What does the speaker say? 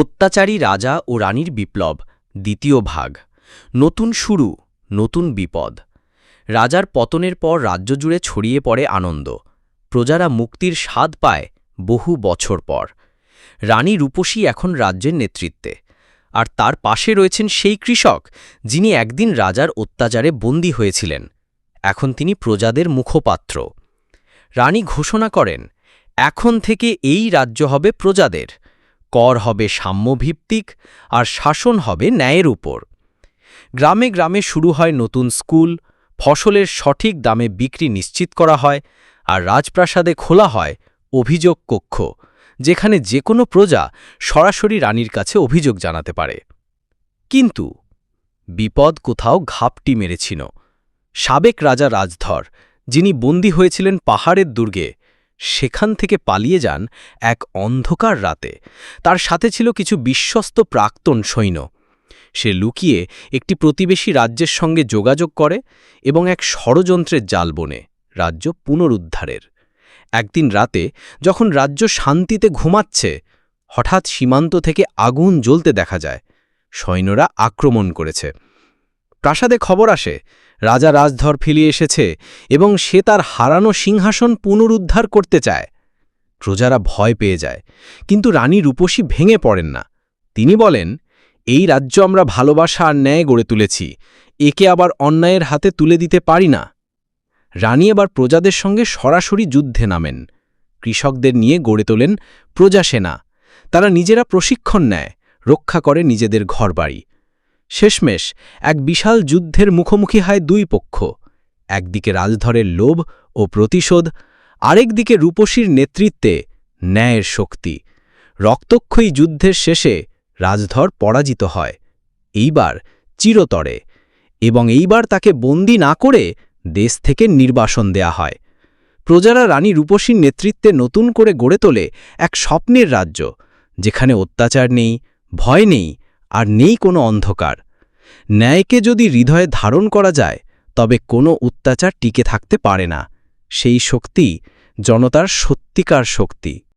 অত্যাচারী রাজা ও রানীর বিপ্লব, দ্বিতীয় ভাগ। নতুন শুরু, নতুন বিপদ। রাজার পতনের পর রাজ্য জুড়ে ছড়িয়ে পড়ে আনন্দ। প্রজারা মুক্তির স্বাদ পায় বহু বছর পর। রানী রূপসী এখন রাজ্যের নেতৃত্বে। আর তার পাশে রয়েছেন সেই কৃষক, যিনি একদিন রাজার অত্যাচারে বন্দী হয়েছিলেন। এখন তিনি প্রজাদের মুখপাত্র। রানী ঘোষণা করেন, এখন থেকে এই রাজ্য হবে প্রজাদের। কর হবে সাম্যভিত্তিক আর শাসন হবে ন্যায়ের উপর। গ্রামে গ্রামে শুরু হয় নতুন স্কুল, ফসলের সঠিক দামে বিক্রি নিশ্চিত করা হয় আর রাজপ্রাসাদে খোলা হয় অভিযোগ কক্ষ, যেখানে যে কোনো প্রজা সরাসরি রানীর কাছে অভিযোগ জানাতে পারে। কিন্তু বিপদ কোথাও ঘাপটি মেরেছিল। সাবেক রাজা রাজধর, যিনি বন্দী হয়েছিলেন পাহাড়ের দুর্গে সেখান থেকে পালিয়ে যান এক অন্ধকার রাতে। তার সাথে ছিল কিছু বিশ্বস্ত প্রাক্তন সৈন্য। সে লুকিয়ে একটি প্রতিবেশী রাজ্যের সঙ্গে যোগাযোগ করে এবং এক ষড়যন্ত্রের জাল বনে রাজ্য পুনরুদ্ধারের। একদিন রাতে যখন রাজ্য শান্তিতে ঘুমাচ্ছে, হঠাৎ সীমান্ত থেকে আগুন জ্বলতে দেখা যায়। সৈন্যরা আক্রমণ করেছে। প্রাসাদে খবর আসে, রাজা রাজধর ফিরিয়ে এসেছে এবং সে তার হারানো সিংহাসন পুনরুদ্ধার করতে চায়। প্রজারা ভয় পেয়ে যায়, কিন্তু রানী রূপসী ভেঙে পড়েন না। তিনি বলেন, এই রাজ্য আমরা ভালোবাসা আর ন্যায় গড়ে তুলেছি, একে আবার অন্যায়ের হাতে তুলে দিতে পারি না। রানী এবার প্রজাদের সঙ্গে সরাসরি যুদ্ধে নামেন। কৃষকদের নিয়ে গড়ে তোলেন প্রজাসেনা। তারা নিজেরা প্রশিক্ষণ নেয়, রক্ষা করে নিজেদের ঘরবাড়ি। শেষমেশ এক বিশাল যুদ্ধের মুখোমুখি হয় দুই পক্ষ। একদিকে রাজধরের লোভ ও প্রতিশোধ, আরেকদিকে রূপসীর নেতৃত্বে ন্যায়ের শক্তি। রক্তক্ষয়ী যুদ্ধের শেষে রাজধর পরাজিত হয়। এইবার চিরতরে এবং এইবার তাকে বন্দি না করে দেশ থেকে নির্বাসন দেয়া হয়। প্রজারা রানী রূপসীর নেতৃত্বে নতুন করে গড়ে তোলে এক স্বপ্নের রাজ্য, যেখানে অত্যাচার নেই, ভয় নেই আর নেই কোনো অন্ধকার। ন্যায়কে যদি হৃদয়ে ধারণ করা যায়, তবে কোনো অত্যাচার টিকে থাকতে পারে না। সেই শক্তি জনতার সত্যিকার শক্তি।